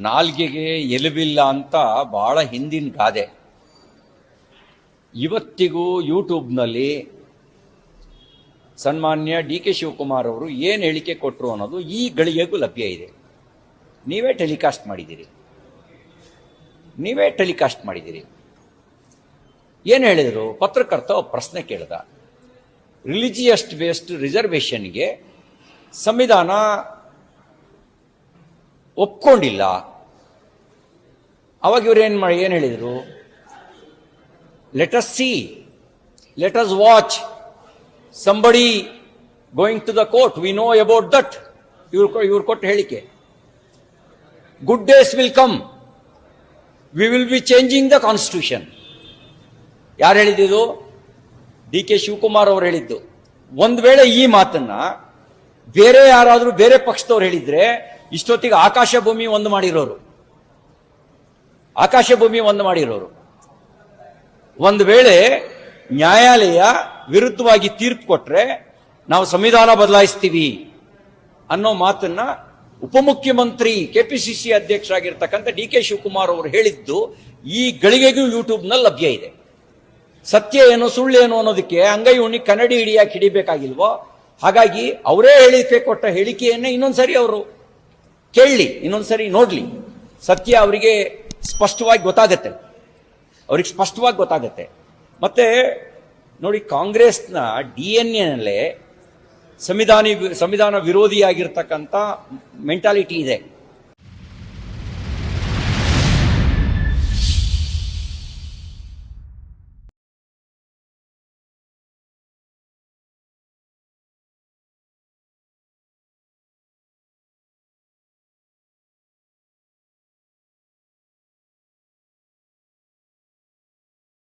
ನಾಲ್ಗೆಗೆ ಎಲುಬಿಲ್ಲ ಅಂತ ಭಾಳ ಹಿಂದಿನ ಗಾದೆ. ಇವತ್ತಿಗೂ ಯೂಟ್ಯೂಬ್ನಲ್ಲಿ ಸನ್ಮಾನ್ಯ ಡಿ ಕೆ ಶಿವಕುಮಾರ್ ಅವರು ಏನು ಹೇಳಿಕೆ ಕೊಟ್ಟರು ಅನ್ನೋದು ಈ ಗಳಿಗೆಗೂ ಲಭ್ಯ ಇದೆ. ನೀವೇ ಟೆಲಿಕಾಸ್ಟ್ ಮಾಡಿದ್ದೀರಿ. ನೀವೇ ಟೆಲಿಕಾಸ್ಟ್ ಮಾಡಿದ್ದೀರಿ. ಏನು ಹೇಳಿದರು? ಪತ್ರಕರ್ತ ಪ್ರಶ್ನೆ ಕೇಳಿದ. ರಿಲಿಜಿಯಸ್ ಬೇಸ್ಡ್ ರಿಸರ್ವೇಷನ್ಗೆ ಸಂವಿಧಾನ ಒಪ್ಕೊಂಡಿಲ್ಲ. ಅವಾಗ ಇವ್ರು ಏನು ಮಾಡಿ, ಏನು ಹೇಳಿದರು? Let us see let us watch somebody going to the court we know about that ಇವ್ರು ಇವ್ರು ಕೊಟ್ಟ ಹೇಳಿಕೆ. Good days will come we will be changing the constitution ಯಾರು ಹೇಳಿದ್ದು ಡಿ ಕೆ ಶಿವಕುಮಾರ್ ಅವರು ಹೇಳಿದ್ದು. ಒಂದು ವೇಳೆ ಈ ಮಾತನ್ನ ಬೇರೆ ಯಾರಾದರೂ ಬೇರೆ ಪಕ್ಷದವ್ರು ಹೇಳಿದ್ರೆ ಇಷ್ಟೊತ್ತಿಗೆ ಆಕಾಶ ಭೂಮಿ ಒಂದು ಮಾಡಿರೋರು. ಆಕಾಶ ಭೂಮಿ ಒಂದು ಮಾಡಿರೋರು. ಒಂದು ವೇಳೆ ನ್ಯಾಯಾಲಯ ವಿರುದ್ಧವಾಗಿ ತೀರ್ಪು ಕೊಟ್ರೆ ನಾವು ಸಂವಿಧಾನ ಬದಲಾಯಿಸ್ತೀವಿ ಅನ್ನೋ ಮಾತನ್ನ ಉಪಮುಖ್ಯಮಂತ್ರಿ ಕೆಪಿಸಿಸಿ ಅಧ್ಯಕ್ಷರಾಗಿರ್ತಕ್ಕಂಥ ಡಿ ಕೆ ಶಿವಕುಮಾರ್ ಅವರು ಹೇಳಿದ್ದು ಈ ಗಳಿಗೆಗೂ ಯೂಟ್ಯೂಬ್ನಲ್ಲಿ ಲಭ್ಯ ಇದೆ. ಸತ್ಯ ಏನು, ಸುಳ್ಳು ಏನು ಅನ್ನೋದಕ್ಕೆ ಅಂಗೈ ಉಣ್ಣಿ ಕನ್ನಡಿ ಹಿಡಿಯಾಗಿ ಹಿಡಿಬೇಕಾಗಿಲ್ವೋ, ಹಾಗಾಗಿ ಅವರೇ ಹೇಳಿಕೆ ಕೊಟ್ಟ ಹೇಳಿಕೆಯನ್ನೇ ಇನ್ನೊಂದ್ಸರಿ ಅವರು ಕೇಳಲಿ ಇನ್ನೊಂದ್ಸರಿ ನೋಡ್ಲಿ. ಸತ್ಯ ಅವರಿಗೆ ಸ್ಪಷ್ಟವಾಗಿ ಗೊತ್ತಾಗತ್ತೆ. ಅವ್ರಿಗೆ ಸ್ಪಷ್ಟವಾಗಿ ಗೊತ್ತಾಗತ್ತೆ. ಮತ್ತೆ ನೋಡಿ ಕಾಂಗ್ರೆಸ್ನ ಡಿ ಎನ್ ಎನಲ್ಲೇ ಸಂವಿಧಾನಿ, ಸಂವಿಧಾನ ವಿರೋಧಿಯಾಗಿರ್ತಕ್ಕಂಥ ಮೆಂಟಾಲಿಟಿ ಇದೆ.